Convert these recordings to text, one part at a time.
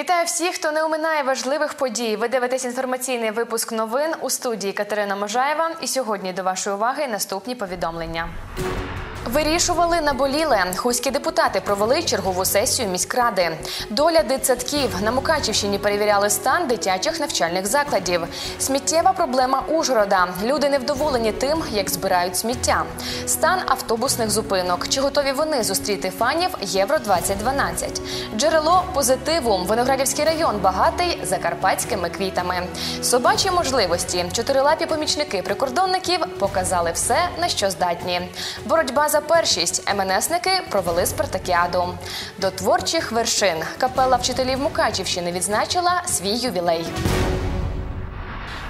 Вітаю всіх, хто не оминає важливих подій. Ви дивитесь інформаційний випуск новин у студії Катерина Можаєва. І сьогодні до вашої уваги наступні повідомлення. Вирішували наболіле. Хуські депутати провели чергову сесію міськради. Доля дитсадків на Мукачівщині перевіряли стан дитячих навчальних закладів. Сміттєва проблема Ужгорода. Люди невдоволені тим, як збирають сміття. Стан автобусних зупинок. Чи готові вони зустріти фанів Євро 2012 Джерело позитиву. Виноградівський район багатий закарпатськими квітами. Собачі можливості. Чотирилапі помічники прикордонників показали все, на що здатні. Боротьба за першість МНСники провели спартакіаду. До творчих вершин капела вчителів Мукачівщини відзначила свій ювілей.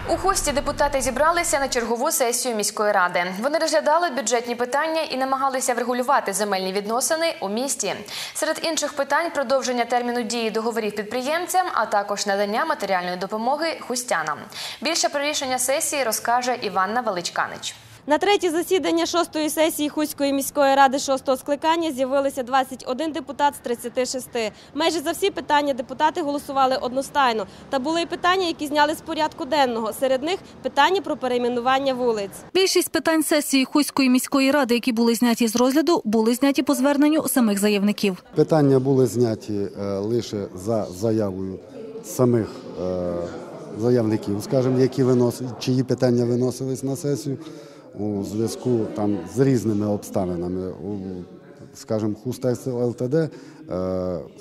У хості депутати зібралися на чергову сесію міської ради. Вони розглядали бюджетні питання і намагалися врегулювати земельні відносини у місті. Серед інших питань продовження терміну дії договорів підприємцям, а також надання матеріальної допомоги хустянам. Більше про рішення сесії розкаже Іванна Величканич. На третє засідання шостої сесії Хуської міської ради шостого скликання з'явилися 21 депутат з 36. Майже за всі питання депутати голосували одностайно. Та були й питання, які зняли з порядку денного. Серед них питання про перейменування вулиць. Більшість питань сесії Хуської міської ради, які були зняті з розгляду, були зняті по зверненню самих заявників. Питання були зняті е, лише за заявою самих е, заявників, скажімо, які виносили, чиї питання виносились на сесію у зв'язку там з різними обставинами. У, скажімо, Хустекс ЛТД е,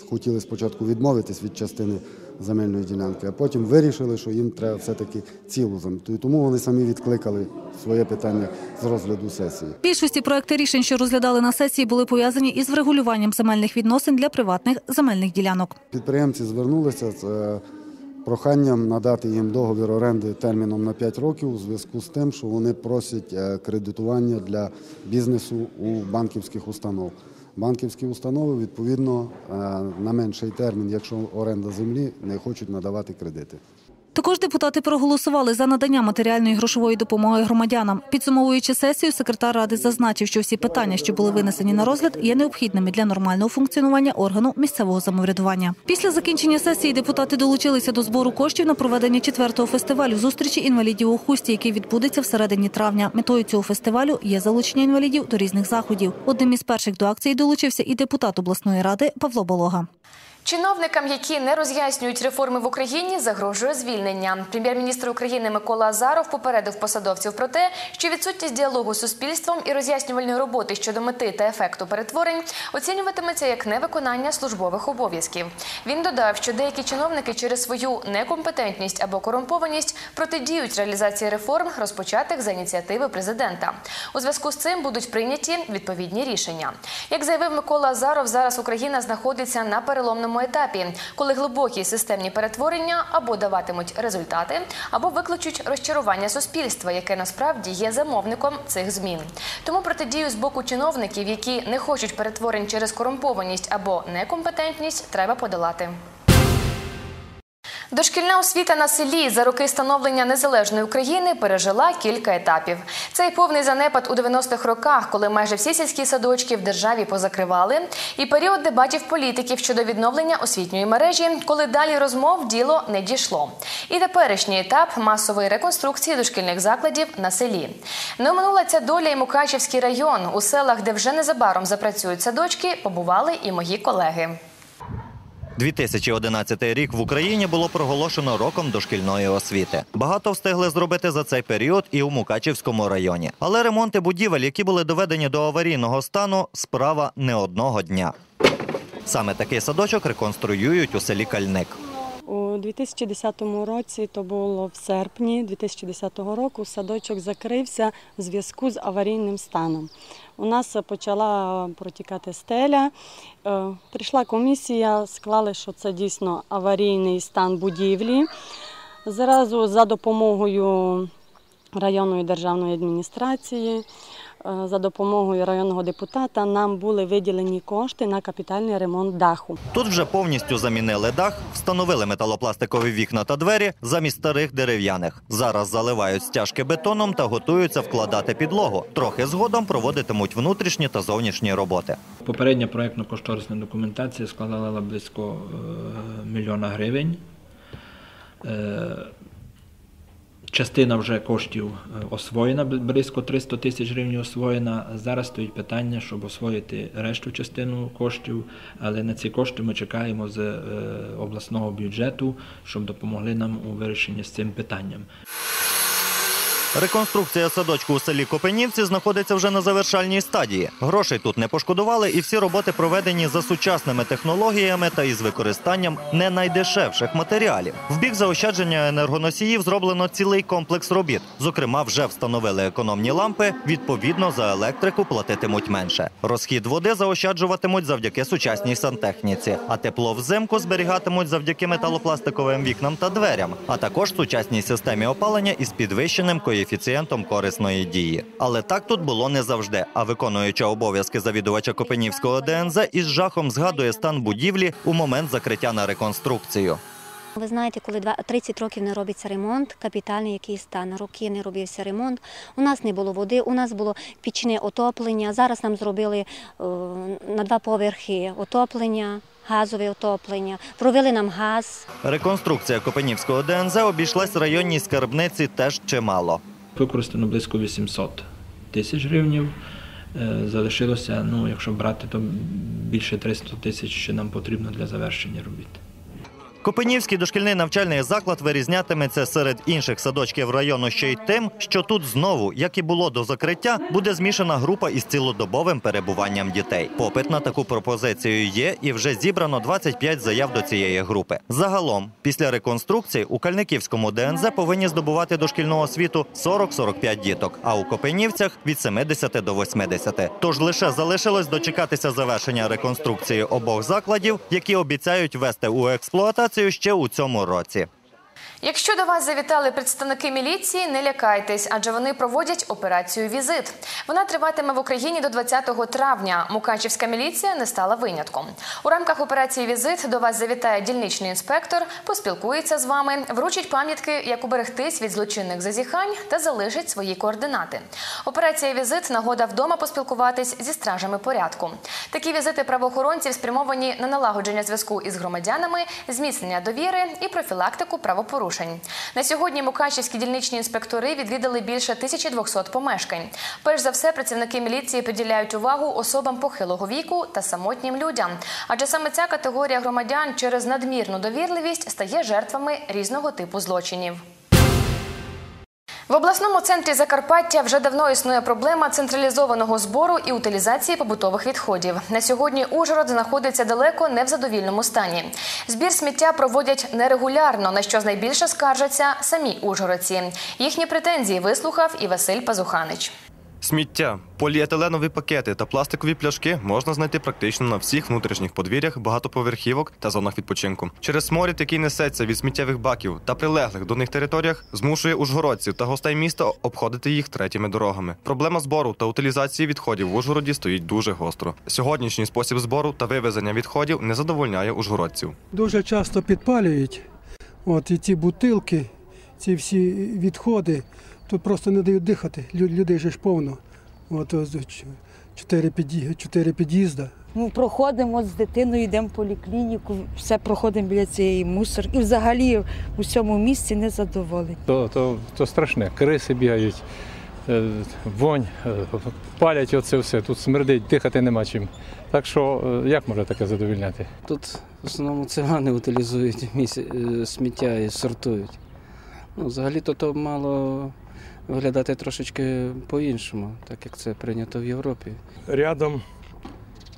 хотіли спочатку відмовитись від частини земельної ділянки, а потім вирішили, що їм треба все-таки цілу землю. Тому вони самі відкликали своє питання з розгляду сесії. Більшості проекти рішень, що розглядали на сесії, були пов'язані із врегулюванням земельних відносин для приватних земельних ділянок. Підприємці звернулися з е, проханням надати їм договір оренди терміном на 5 років у зв'язку з тим, що вони просять е, кредитування для бізнесу у банківських установ. Банківські установи відповідно е, на менший термін, якщо оренда землі, не хочуть надавати кредити. Також депутати проголосували за надання матеріальної грошової допомоги громадянам. Підсумовуючи сесію, секретар ради зазначив, що всі питання, що були винесені на розгляд, є необхідними для нормального функціонування органу місцевого самоврядування. Після закінчення сесії депутати долучилися до збору коштів на проведення четвертого фестивалю зустрічі інвалідів у хусті, який відбудеться всередині травня. Метою цього фестивалю є залучення інвалідів до різних заходів. Одним із перших до акції долучився і депутат обласної ради Павло Болога. Чиновникам, які не роз'яснюють реформи в Україні, загрожує звільнення. Прем'єр-міністр України Микола Азаров попередив посадовців про те, що відсутність діалогу з суспільством і роз'яснювальної роботи щодо мети та ефекту перетворень оцінюватиметься як невиконання службових обов'язків. Він додав, що деякі чиновники через свою некомпетентність або корумпованість протидіють реалізації реформ, розпочатих за ініціативи президента. У зв'язку з цим будуть прийняті відповідні рішення. Як заявив Микола Азаров, зараз Україна знаходиться на переломному етапі, коли глибокі системні перетворення або даватимуть результати, або викличуть розчарування суспільства, яке насправді є замовником цих змін. Тому протидію з боку чиновників, які не хочуть перетворень через корумпованість або некомпетентність, треба подолати. Дошкільна освіта на селі за роки становлення незалежної України пережила кілька етапів. Цей повний занепад у 90-х роках, коли майже всі сільські садочки в державі позакривали, і період дебатів політиків щодо відновлення освітньої мережі, коли далі розмов діло не дійшло. І теперішній етап масової реконструкції дошкільних закладів на селі. Не оминула ця доля і Мукачівський район. У селах, де вже незабаром запрацюють садочки, побували і мої колеги. 2011 рік в Україні було проголошено роком дошкільної освіти. Багато встигли зробити за цей період і у Мукачівському районі. Але ремонти будівель, які були доведені до аварійного стану, справа не одного дня. Саме такий садочок реконструюють у селі Кальник. У 2010 році, то було в серпні 2010 року, садочок закрився в зв'язку з аварійним станом. У нас почала протікати стеля. Е, Прийшла комісія, склали, що це дійсно аварійний стан будівлі. Зразу за допомогою районної державної адміністрації за допомогою районного депутата нам були виділені кошти на капітальний ремонт даху. Тут вже повністю замінили дах, встановили металопластикові вікна та двері замість старих дерев'яних. Зараз заливають стяжки бетоном та готуються вкладати підлогу. Трохи згодом проводитимуть внутрішні та зовнішні роботи. Попередня проєктно-кошторисна документація складала близько е, мільйона гривень. Частина вже коштів е, освоєна, близько 300 тисяч гривень освоєна. Зараз стоїть питання, щоб освоїти решту частину коштів, але на ці кошти ми чекаємо з е, обласного бюджету, щоб допомогли нам у вирішенні з цим питанням. Реконструкція садочку у селі Копенівці знаходиться вже на завершальній стадії. Грошей тут не пошкодували, і всі роботи проведені за сучасними технологіями та із використанням не найдешевших матеріалів. В бік заощадження енергоносіїв зроблено цілий комплекс робіт. Зокрема, вже встановили економні лампи. Відповідно, за електрику платитимуть менше. Розхід води заощаджуватимуть завдяки сучасній сантехніці, а тепло взимку зберігатимуть завдяки металопластиковим вікнам та дверям, а також сучасній системі опалення із підвищеним коефіцієнтом корисної дії. Але так тут було не завжди. А виконуюча обов'язки завідувача Копенівського ДНЗ із жахом згадує стан будівлі у момент закриття на реконструкцію. Ви знаєте, коли два- 30 років не робиться ремонт, капітальний який стан, роки не робився ремонт. У нас не було води, у нас було пічне отоплення. Зараз нам зробили е, на два поверхи отоплення, газове отоплення, провели нам газ. Реконструкція Копенівського ДНЗ обійшлась районній скарбниці теж чимало. Використано близько 800 тисяч гривень. Е, Залишилося, ну, якщо брати, то більше 300 тисяч ще нам потрібно для завершення робіт. Копенівський дошкільний навчальний заклад вирізнятиметься серед інших садочків району ще й тим, що тут знову, як і було до закриття, буде змішана група із цілодобовим перебуванням дітей. Попит на таку пропозицію є, і вже зібрано 25 заяв до цієї групи. Загалом, після реконструкції у Кальниківському ДНЗ повинні здобувати дошкільну освіту 40-45 діток, а у Копенівцях від 70 до 80. Тож лише залишилось дочекатися завершення реконструкції обох закладів, які обіцяють вести у експлуатацію ще у цьому році. Якщо до вас завітали представники міліції, не лякайтесь, адже вони проводять операцію Візит. Вона триватиме в Україні до 20 травня. Мукачівська міліція не стала винятком. У рамках операції Візит до вас завітає дільничний інспектор, поспілкується з вами, вручить пам'ятки, як уберегтись від злочинних зазіхань та залишить свої координати. Операція Візит нагода вдома поспілкуватись зі стражами порядку. Такі візити правоохоронців спрямовані на налагодження зв'язку із громадянами, зміцнення довіри і профілактику правопорушень. На сьогодні мукачівські дільничні інспектори відвідали більше 1200 помешкань. Перш за все, працівники міліції приділяють увагу особам похилого віку та самотнім людям, адже саме ця категорія громадян через надмірну довірливість стає жертвами різного типу злочинів. В обласному центрі Закарпаття вже давно існує проблема централізованого збору і утилізації побутових відходів. На сьогодні Ужгород знаходиться далеко не в задовільному стані. Збір сміття проводять нерегулярно, на що найбільше скаржаться самі ужгородці. Їхні претензії вислухав і Василь Пазуханич. Сміття, поліетиленові пакети та пластикові пляшки можна знайти практично на всіх внутрішніх подвір'ях, багатоповерхівок та зонах відпочинку. Через сморід, який несеться від сміттєвих баків та прилеглих до них територіях, змушує ужгородців та гостей міста обходити їх третіми дорогами. Проблема збору та утилізації відходів в Ужгороді стоїть дуже гостро. Сьогоднішній спосіб збору та вивезення відходів не задовольняє ужгородців. дуже часто підпалюють. От і ці бутилки, ці всі відходи, тут просто не дають дихати. Людей же ж повно. От чотири, під'їзда. Ми проходимо з дитиною, йдемо в поліклініку, все проходимо біля цієї мусор. І взагалі у цьому місці не задоволені. То, то, то страшне. Криси бігають, е, вонь, е, палять оце все. Тут смердить, дихати нема чим. Так що е, як може таке задовільняти? Тут в основному цигани утилізують сміття і сортують. Ну, взагалі-то то мало виглядати трошечки по-іншому, так як це прийнято в Європі. Рядом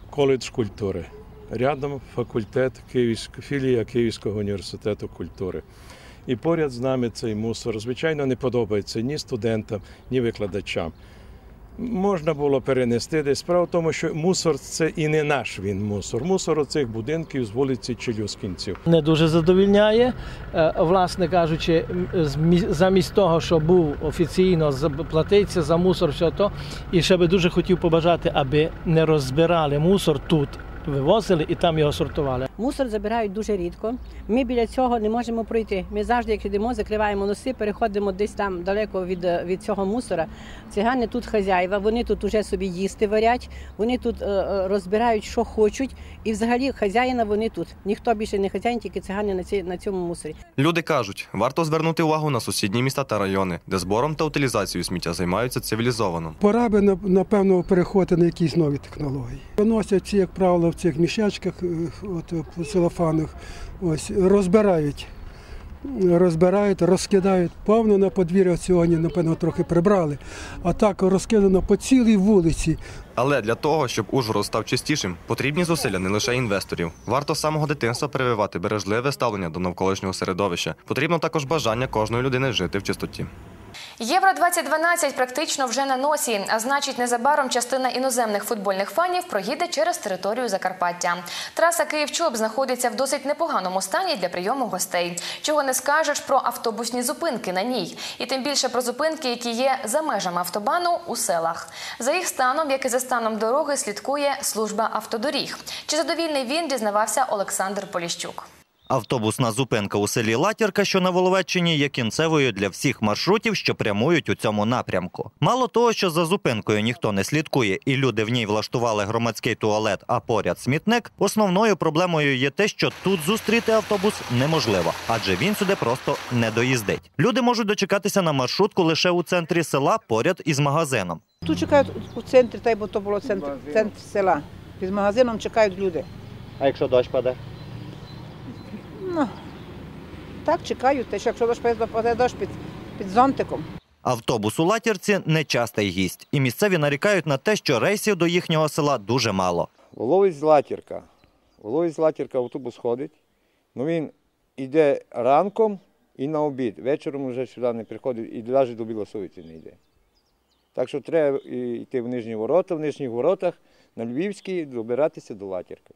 коледж культури, рядом факультет Київськ... філія Київського університету культури. І поряд з нами цей мусор, звичайно, не подобається ні студентам, ні викладачам. Можна було перенести десь. Справа в тому, що мусор це і не наш він мусор. Мусор оцих будинків з вулиці Челюскінців. не дуже задовільняє. Е, Власне кажучи, замість того, що був офіційно платиться за мусор, все то, і ще би дуже хотів побажати, аби не розбирали мусор тут, вивозили і там його сортували. Мусор забирають дуже рідко. Ми біля цього не можемо пройти. Ми завжди, як йдемо, закриваємо носи, переходимо десь там далеко від, від цього мусора. Цигани тут хазяїва, вони тут уже собі їсти варять, вони тут е, е, розбирають, що хочуть, і взагалі хазяїна вони тут. Ніхто більше не хазяїн, тільки цигани на, ці, на цьому мусорі. Люди кажуть, варто звернути увагу на сусідні міста та райони, де збором та утилізацією сміття займаються цивілізовано. Пора би напевно переходити на якісь нові технології. Носять ці, як правило, в цих мішечках, е, от по целофанах, ось розбирають. Розбирають, розкидають. Повно на подвір'я сьогодні, напевно, трохи прибрали. А так розкидано по цілій вулиці. Але для того, щоб Ужгород став чистішим, потрібні зусилля не лише інвесторів. Варто з самого дитинства прививати бережливе ставлення до навколишнього середовища. Потрібно також бажання кожної людини жити в чистоті. Євро 2012 практично вже на носі, а значить, незабаром частина іноземних футбольних фанів проїде через територію Закарпаття. Траса Київ-Чоп знаходиться в досить непоганому стані для прийому гостей. Чого не скажеш про автобусні зупинки на ній, і тим більше про зупинки, які є за межами автобану у селах. За їх станом, як і за станом дороги, слідкує служба автодоріг. Чи задовільний він дізнавався Олександр Поліщук. Автобусна зупинка у селі Латірка, що на Воловеччині, є кінцевою для всіх маршрутів, що прямують у цьому напрямку. Мало того, що за зупинкою ніхто не слідкує, і люди в ній влаштували громадський туалет, а поряд смітник. Основною проблемою є те, що тут зустріти автобус неможливо, адже він сюди просто не доїздить. Люди можуть дочекатися на маршрутку лише у центрі села поряд із магазином. Тут чекають у центрі, та й бо то було центр, центр села. Під магазином чекають люди. А якщо дощ паде? Ну, так чекають, те, що якщо дощ паде, дощ під, під зонтиком. Автобус у Латірці нечастий гість, і місцеві нарікають на те, що рейсів до їхнього села дуже мало. Воловець Латірка. Воловець Латірка автобус ходить. Ну він йде ранком і на обід. Вечором вже сюди не приходить і навіть до Білосовиці не йде. Так що треба йти в нижні ворота, в нижніх воротах на Львівській добиратися до Латірки.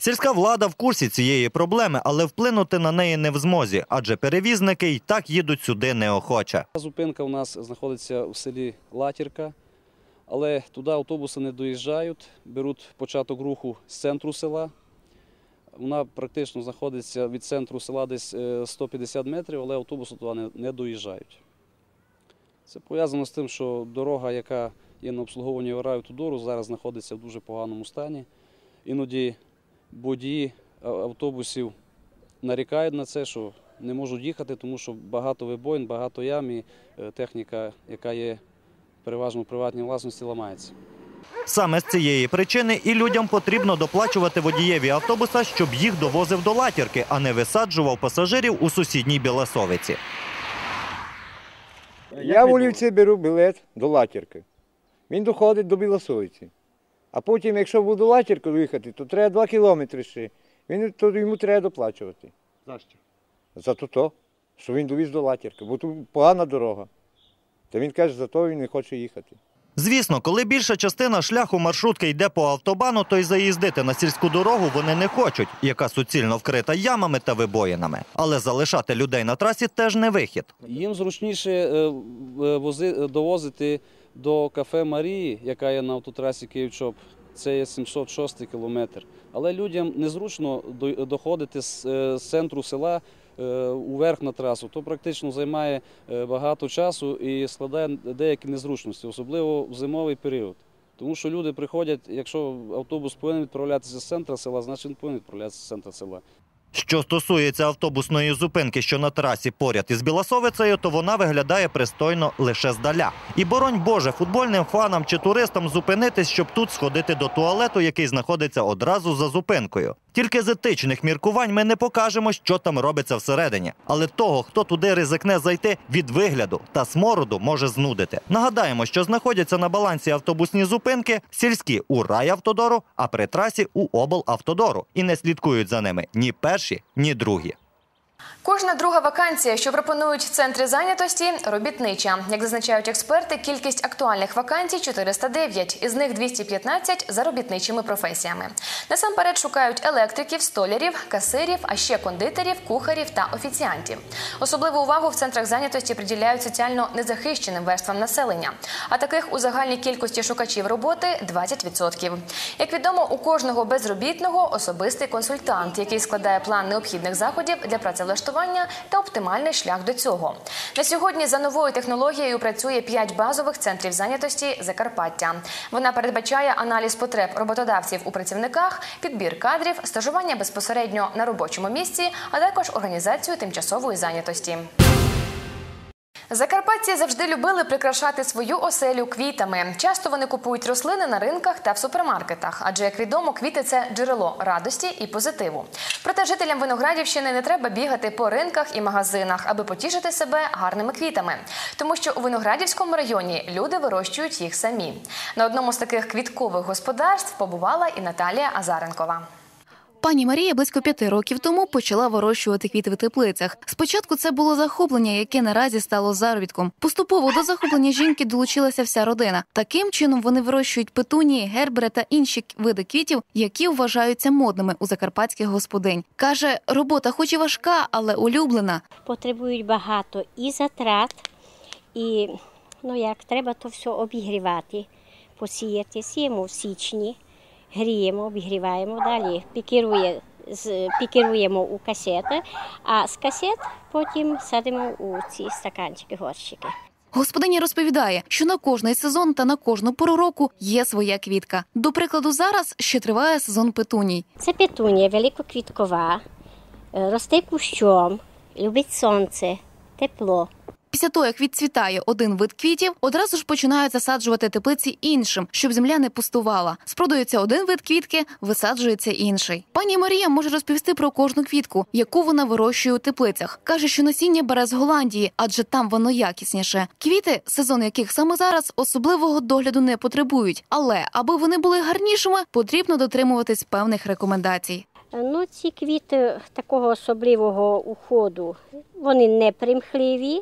Сільська влада в курсі цієї проблеми, але вплинути на неї не в змозі, адже перевізники й так їдуть сюди неохоче. Зупинка у нас знаходиться в селі Латірка, але туди автобуси не доїжджають, беруть початок руху з центру села. Вона практично знаходиться від центру села десь е, 150 метрів, але автобуси туди не, доїжджають. Це пов'язано з тим, що дорога, яка є на обслуговуванні Авраю-Тудору, зараз знаходиться в дуже поганому стані. Іноді водії автобусів нарікають на це, що не можуть їхати, тому що багато вибоїн, багато ям і е, техніка, яка є переважно в приватній власності, ламається. Саме з цієї причини і людям потрібно доплачувати водієві автобуса, щоб їх довозив до Латірки, а не висаджував пасажирів у сусідній Біласовиці. Я в Олівці беру білет до Латірки. Він доходить до Білосовиці. А потім, якщо буду до Латірки доїхати, то треба 2 кілометри ще. Він, то йому треба доплачувати. За що? За то, то що він довіз до Латірки, бо тут погана дорога. Та він каже, за то він не хоче їхати. Звісно, коли більша частина шляху маршрутки йде по автобану, то й заїздити на сільську дорогу вони не хочуть, яка суцільно вкрита ямами та вибоїнами. Але залишати людей на трасі теж не вихід. Їм зручніше е, в- вози- довозити до кафе Марії, яка є на автотрасі Київ-Чоп. Це є 706 кілометр. Але людям незручно доходити з, е, центру села е, уверх на трасу. То практично займає е, багато часу і складає деякі незручності, особливо в зимовий період. Тому що люди приходять, якщо автобус повинен відправлятися з центру села, значить він повинен відправлятися з центру села. Що стосується автобусної зупинки, що на трасі поряд із Біласовицею, то вона виглядає пристойно лише здаля. І боронь Боже, футбольним фанам чи туристам зупинитись, щоб тут сходити до туалету, який знаходиться одразу за зупинкою. Тільки з етичних міркувань ми не покажемо, що там робиться всередині. Але того, хто туди ризикне зайти, від вигляду та смороду може знудити. Нагадаємо, що знаходяться на балансі автобусні зупинки сільські у райавтодору, а при трасі у облавтодору. І не слідкують за ними ні перші, ні другі. Кожна друга вакансія, що пропонують центри зайнятості, робітнича. Як зазначають експерти, кількість актуальних вакансій 409, із них 215 за робітничими професіями. Насамперед шукають електриків, столярів, касирів, а ще кондитерів, кухарів та офіціантів. Особливу увагу в центрах зайнятості приділяють соціально незахищеним верствам населення, а таких у загальній кількості шукачів роботи 20%. Як відомо, у кожного безробітного особистий консультант, який складає план необхідних заходів для працевлаштування та оптимальний шлях до цього. На сьогодні за новою технологією працює 5 базових центрів зайнятості Закарпаття. Вона передбачає аналіз потреб роботодавців у працівниках, підбір кадрів, стажування безпосередньо на робочому місці, а також організацію тимчасової зайнятості. Закарпатці завжди любили прикрашати свою оселю квітами. Часто вони купують рослини на ринках та в супермаркетах, адже, як відомо, квіти це джерело радості і позитиву. Проте жителям Виноградівщини не треба бігати по ринках і магазинах, аби потішити себе гарними квітами, тому що у Виноградівському районі люди вирощують їх самі. На одному з таких квіткових господарств побувала і Наталія Азаренкова. Пані Марія близько п'яти років тому почала вирощувати квіти в теплицях. Спочатку це було захоплення, яке наразі стало заробітком. Поступово до захоплення жінки долучилася вся родина. Таким чином вони вирощують петунії, гербери та інші види квітів, які вважаються модними у закарпатських господинь. каже, робота, хоч і важка, але улюблена. Потребують багато і затрат, і ну як треба то все обігрівати, посіяти. Сіємо в січні гріємо, обігріваємо, далі пікірує, пікіруємо у касети, а з касет потім садимо у ці стаканчики, горщики. Господиня розповідає, що на кожний сезон та на кожну пору року є своя квітка. До прикладу, зараз ще триває сезон петуній. Це петунія великоквіткова, е, росте кущом, любить сонце, тепло. Після того, як відцвітає один вид квітів, одразу ж починають засаджувати теплиці іншим, щоб земля не пустувала. Спродується один вид квітки, висаджується інший. Пані Марія може розповісти про кожну квітку, яку вона вирощує у теплицях. каже, що насіння бере з Голландії, адже там воно якісніше. Квіти, сезон яких саме зараз особливого догляду не потребують. Але аби вони були гарнішими, потрібно дотримуватись певних рекомендацій. Ну, ці квіти такого особливого уходу, вони не примхливі.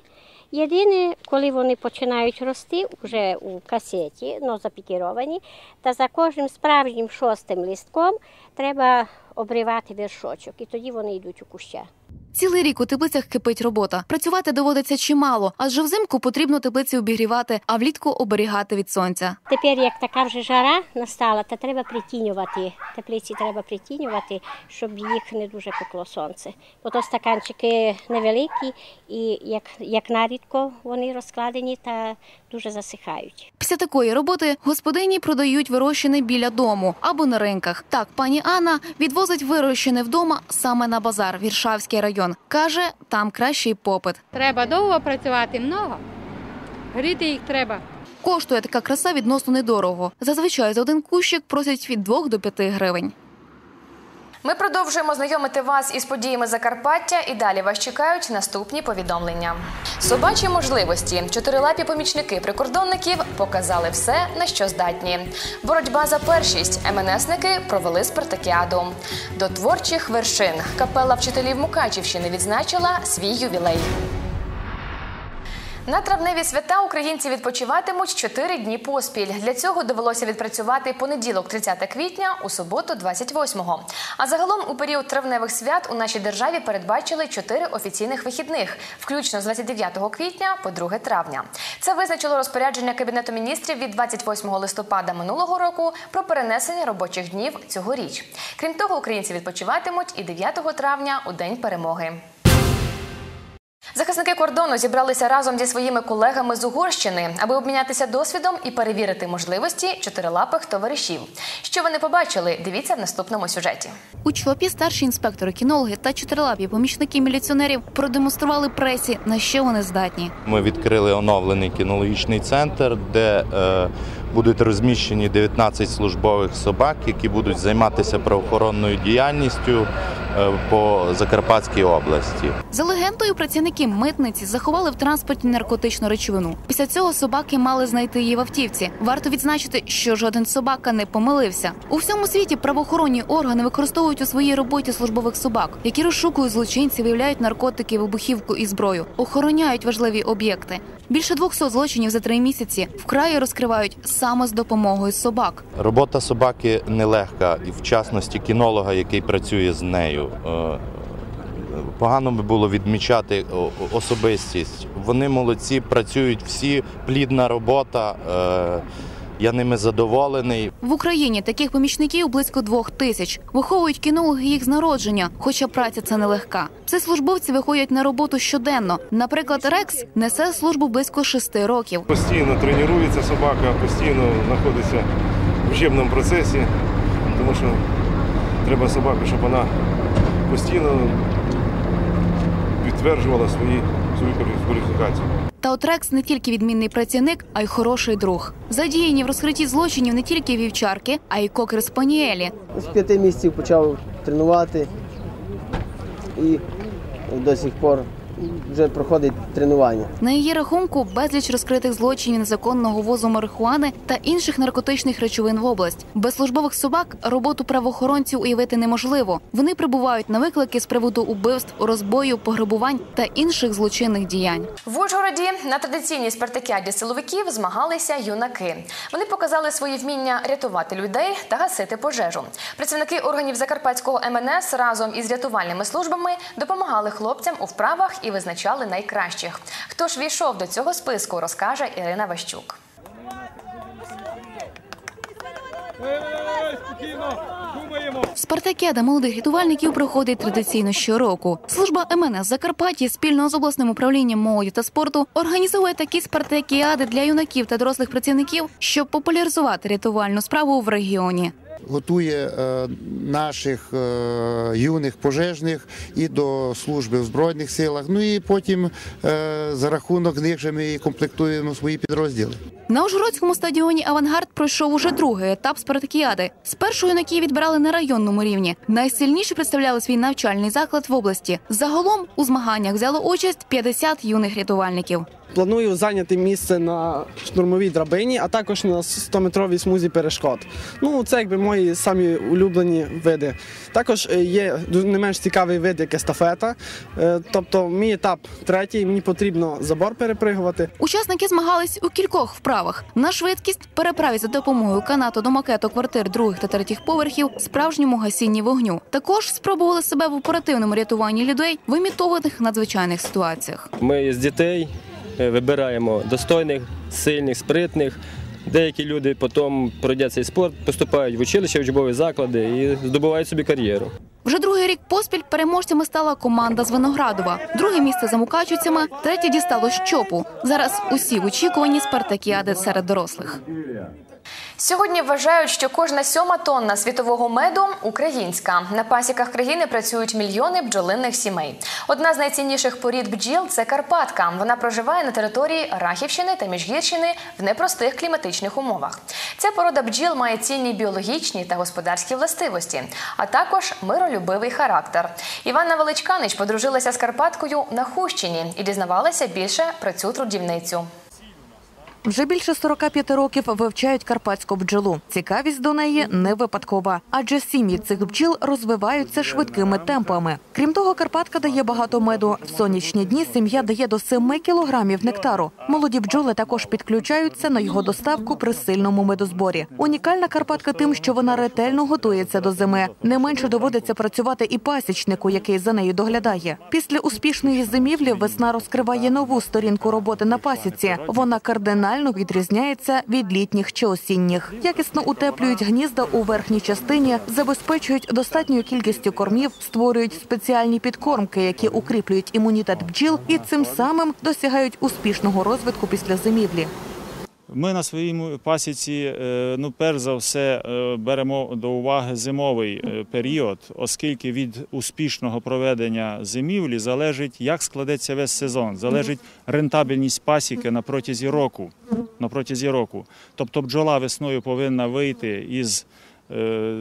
Єдине, коли вони починають рости вже у касеті, ну, запікіровані, та за кожним справжнім шостим листком треба обривати вершочок, і тоді вони йдуть у куща. Цілий рік у теплицях кипить робота. Працювати доводиться чимало, адже взимку потрібно теплиці обігрівати, а влітку оберігати від сонця. Тепер, як така вже жара настала, то треба притінювати. Теплиці треба притінювати, щоб їх не дуже пекло сонце. Бо то стаканчики невеликі і як, як нарідко вони розкладені та дуже засихають. Після такої роботи господині продають вирощене біля дому або на ринках. Так, пані Анна відвозить вирощене вдома саме на базар Віршавський район. Каже, там кращий попит. Треба довго працювати, много. Гріти їх треба. Коштує така краса відносно недорого. Зазвичай за один кущик просять від 2 до 5 гривень. Ми продовжуємо знайомити вас із подіями Закарпаття і далі вас чекають наступні повідомлення. Собачі можливості. Чотирилапі помічники прикордонників показали все, на що здатні. Боротьба за першість. МНСники провели спартакіаду. До творчих вершин. Капела вчителів Мукачівщини відзначила свій ювілей. На травневі свята українці відпочиватимуть 4 дні поспіль. Для цього довелося відпрацювати понеділок, 30 квітня, у суботу, 28-го. А загалом у період травневих свят у нашій державі передбачили 4 офіційних вихідних, включно з 29 квітня по 2 травня. Це визначило розпорядження Кабінету міністрів від 28 листопада минулого року про перенесення робочих днів цьогоріч. Крім того, українці відпочиватимуть і 9 травня у день перемоги. Захисники кордону зібралися разом зі своїми колегами з Угорщини, аби обмінятися досвідом і перевірити можливості чотирилапих товаришів. Що вони побачили? Дивіться в наступному сюжеті. У ЧОПі старші інспектори, кінологи та чотирилапі помічники міліціонерів продемонстрували пресі, на що вони здатні. Ми відкрили оновлений кінологічний центр, де е, будуть розміщені 19 службових собак, які будуть займатися правоохоронною діяльністю по Закарпатській області. За легендою, працівники митниці заховали в транспорті наркотичну речовину. Після цього собаки мали знайти її в автівці. Варто відзначити, що жоден собака не помилився. У всьому світі правоохоронні органи використовують у своїй роботі службових собак, які розшукують злочинців, виявляють наркотики, вибухівку і зброю, охороняють важливі об'єкти. Більше 200 злочинів за три місяці вкраї розкривають саме з допомогою собак. Робота собаки нелегка, і в частності кінолога, який працює з нею. Е, Погано би було відмічати особистість. Вони молодці, працюють всі, плідна робота. е, Я ними задоволений. В Україні таких помічників близько двох тисяч. Виховують кінологи їх з народження, хоча праця це нелегка. Ці службовці виходять на роботу щоденно. Наприклад, Рекс несе службу близько шести років. Постійно тренується собака, постійно знаходиться в вчебному процесі, тому що треба собаку, щоб вона постійно підтверджувала свої, свою кваліфікацію. Та от Рекс не тільки відмінний працівник, а й хороший друг. Задіяні в розкритті злочинів не тільки вівчарки, а й кокер спаніелі. З п'яти місяців почав тренувати і до сих пор вже проходить тренування. На її рахунку безліч розкритих злочинів незаконного возу марихуани та інших наркотичних речовин в область. Без службових собак роботу правоохоронців уявити неможливо. Вони прибувають на виклики з приводу убивств, розбою, пограбувань та інших злочинних діянь. В Ужгороді на традиційній спартакіаді силовиків змагалися юнаки. Вони показали свої вміння рятувати людей та гасити пожежу. Працівники органів Закарпатського МНС разом із рятувальними службами допомагали хлопцям у вправах і визначали найкращих. Хто ж війшов до цього списку, розкаже Ірина Ващук. Спартакіада молодих рятувальників проходить традиційно щороку. Служба МНС Закарпаття спільно з обласним управлінням молоді та спорту організовує такі спартакіади для юнаків та дорослих працівників, щоб популяризувати рятувальну справу в регіоні. Готує е, наших е, юних пожежних і до служби в Збройних силах. Ну і потім е, за рахунок них же ми комплектуємо свої підрозділи. На Ужгородському стадіоні Авангард пройшов уже другий етап спартакіади. Спершу юнаки відбирали на районному рівні. Найсильніше представляли свій навчальний заклад в області. Загалом у змаганнях взяло участь 50 юних рятувальників. Планую зайняти місце на штурмовій драбині, а також на 100-метровій смузі перешкод. Ну, це якби мої самі улюблені види. Також е, є не менш цікавий вид, як естафета. Е, Тобто, мій етап третій, мені потрібно забор перепригувати. Учасники змагались у кількох вправах на швидкість, переправі за допомогою канату до макету квартир других та третіх поверхів, справжньому гасінні вогню. Також спробували себе в оперативному рятуванні людей в імітованих надзвичайних ситуаціях. Ми з дітей вибираємо достойних, сильних, спритних. Деякі люди потім пройдять цей спорт, поступають в училище, в учбові заклади і здобувають собі кар'єру. Вже другий рік поспіль переможцями стала команда з Виноградова. Друге місце за мукачівцями, третє дістало щопу. Зараз усі в очікуванні спартакіади серед дорослих. Сьогодні вважають, що кожна сьома тонна світового меду українська. На пасіках країни працюють мільйони бджолинних сімей. Одна з найцінніших порід бджіл це Карпатка. Вона проживає на території Рахівщини та Міжгірщини в непростих кліматичних умовах. Ця порода бджіл має цінні біологічні та господарські властивості, а також миролюбивий характер. Іванна Величканич подружилася з Карпаткою на Хущині і дізнавалася більше про цю трудівницю. Вже більше 45 років вивчають карпатську бджолу. Цікавість до неї не випадкова, адже сім'ї цих бджіл розвиваються швидкими темпами. Крім того, Карпатка дає багато меду. В сонячні дні сім'я дає до 7 кілограмів нектару. Молоді бджоли також підключаються на його доставку при сильному медозборі. Унікальна Карпатка тим, що вона ретельно готується до зими. Не менше доводиться працювати і пасічнику, який за нею доглядає. Після успішної зимівлі весна розкриває нову сторінку роботи на пасіці. Вона кардинально відрізняється від літніх чи осінніх. Якісно утеплюють гнізда у верхній частині, забезпечують достатньою кількістю кормів, створюють спеціальні підкормки, які укріплюють імунітет бджіл і цим самим досягають успішного розвитку після зимівлі. Ми на своїй пасіці, е, ну перш за все, е, беремо до уваги зимовий е, період, оскільки від успішного проведення зимівлі залежить, як складеться весь сезон, залежить рентабельність пасіки на протязі року. На протязі року. Тобто бджола весною повинна вийти із е,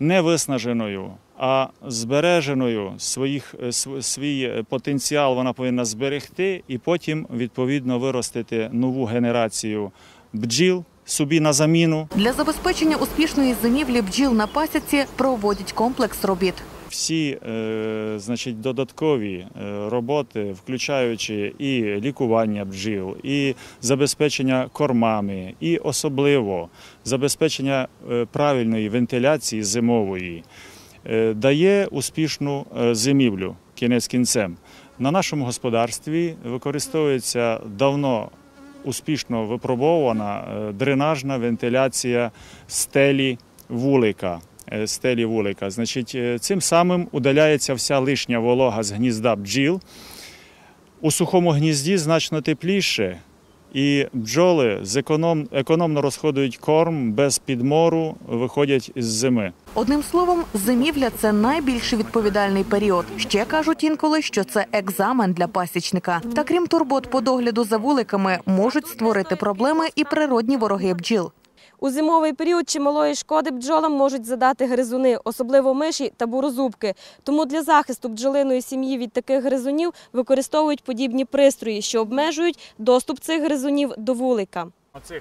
зимівлі невиснаженою, а збереженою своїх, е, свій е, потенціал вона повинна зберегти і потім відповідно виростити нову генерацію бджіл собі на заміну. Для забезпечення успішної зимівлі бджіл на пасіці проводять комплекс робіт. Всі е, значить, додаткові роботи, включаючи і лікування бджіл, і забезпечення кормами, і особливо забезпечення е, правильної вентиляції зимової, е, дає успішну е, зимівлю кінець кінцем. На нашому господарстві використовується давно успішно випробована дренажна вентиляція стелі вулика. Стелі вулика. Значить, цим самим удаляється вся лишня волога з гнізда бджіл. У сухому гнізді значно тепліше, і бджоли з економ, економно розходують корм без підмору, виходять із зими. Одним словом, зимівля це найбільш відповідальний період. Ще кажуть інколи, що це екзамен для пасічника. Та крім турбот по догляду за вуликами, можуть створити проблеми і природні вороги бджіл. У зимовий період чималої шкоди бджолам можуть задати гризуни, особливо миші та бурозубки. Тому для захисту бджолиної сім'ї від таких гризунів використовують подібні пристрої, що обмежують доступ цих гризунів до вулика.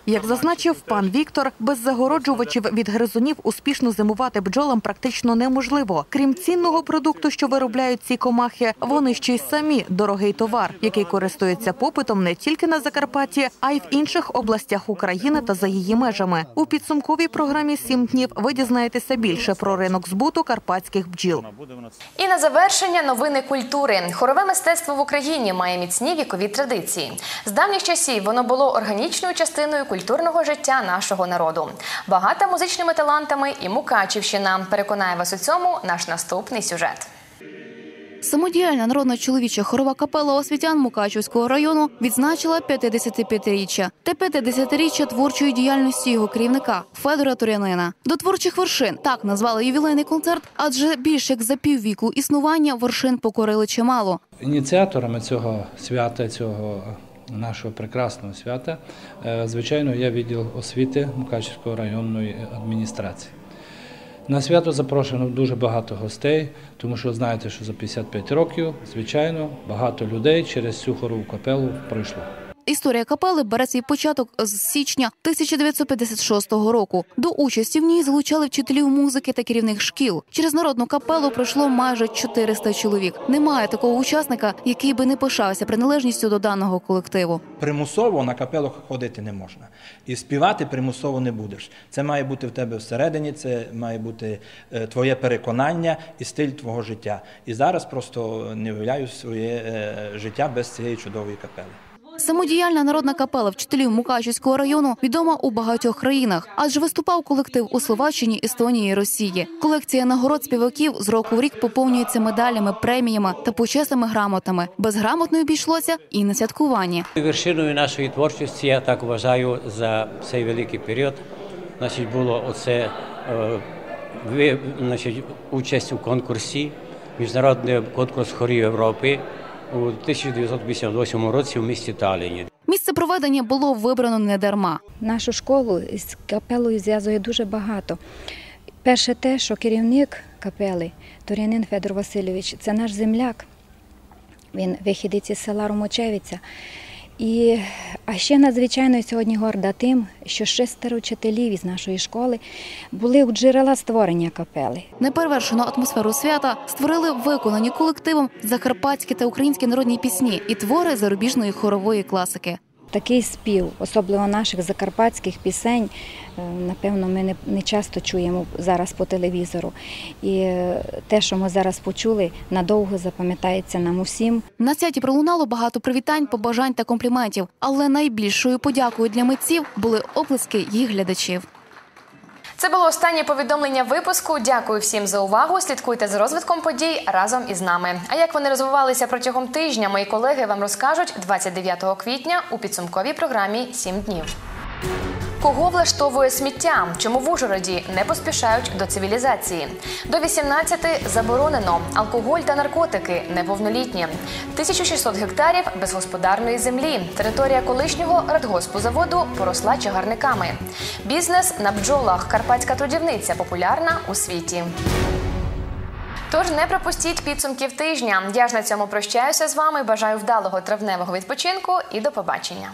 Як зазначив пан Віктор, без загороджувачів від гризунів успішно зимувати бджолам практично неможливо. Крім цінного продукту, що виробляють ці комахи, вони ще й самі дорогий товар, який користується попитом не тільки на Закарпатті, а й в інших областях України та за її межами. У підсумковій програмі «Сім днів ви дізнаєтеся більше про ринок збуту карпатських бджіл. І на завершення новини культури. Хорове мистецтво в Україні має міцні вікові традиції. З давніх часів воно було органічною частиною культурного життя нашого народу. Багата музичними талантами і Мукачівщина. Переконає вас у цьому наш наступний сюжет. Самодіяльна народна чоловіча хорова капела освітян Мукачівського району відзначила 55-річчя та 50-річчя творчої діяльності його керівника Федора Турянина. До творчих вершин так назвали ювілейний концерт, адже більше як за піввіку існування вершин покорили чимало. Ініціаторами цього свята, цього нашого прекрасного свята, е, звичайно, я відділ освіти Мукачівської районної адміністрації. На свято запрошено дуже багато гостей, тому що знаєте, що за 55 років, звичайно, багато людей через цю хорову капелу пройшло. Історія капели бере свій початок з січня 1956 року. До участі в ній залучали вчителів музики та керівних шкіл. Через народну капелу пройшло майже 400 чоловік. Немає такого учасника, який би не пишався приналежністю до даного колективу. примусово на капелу ходити не можна. І співати примусово не будеш. Це має бути в тебе всередині, це має бути е, твоє переконання і стиль твого життя. І зараз просто не уявляю своє е, життя без цієї чудової капели. Самодіяльна народна капела вчителів Мукачівського району відома у багатьох країнах, адже виступав колектив у Словаччині, Естонії, Росії. Колекція нагород співаків з року в рік поповнюється медалями, преміями та почесними грамотами. Без грамот обійшлося і на святкуванні. Вершиною нашої творчості, я так вважаю, за цей великий період, значить, було оце е, значить, участь у конкурсі, міжнародний конкурс хорів Європи у 1988 році в місті Талліні. Місце проведення було вибрано не дарма. Нашу школу з капелою зв'язує дуже багато. Перше те, що керівник капели Торянин Федор Васильович це наш земляк. Він вихідець із села Ромочевиця. І, а ще надзвичайно сьогодні горда тим, що шестеро вчителів із нашої школи були у джерела створення капели. Неперевершену атмосферу свята створили виконані колективом закарпатські та українські народні пісні і твори зарубіжної хорової класики. Такий спів, особливо наших закарпатських пісень, е, напевно, ми не, часто чуємо зараз по телевізору. І е, те, що ми зараз почули, надовго запам'ятається нам усім. На святі пролунало багато привітань, побажань та компліментів, але найбільшою подякою для митців були оплески їх глядачів. Це було останнє повідомлення випуску. Дякую всім за увагу. Слідкуйте за розвитком подій разом із нами. А як вони розвивалися протягом тижня, мої колеги вам розкажуть 29 квітня у підсумковій програмі «7 днів. Кого влаштовує сміття? Чому в Ужгороді не поспішають до цивілізації? До 18 заборонено алкоголь та наркотики неповнолітні. 1600 гектарів безгосподарної землі. Територія колишнього радгоспу заводу поросла чагарниками. Бізнес на бджолах. Карпатська трудівниця популярна у світі. Тож не пропустіть підсумків тижня. Я ж на цьому прощаюся з вами. Бажаю вдалого травневого відпочинку і до побачення.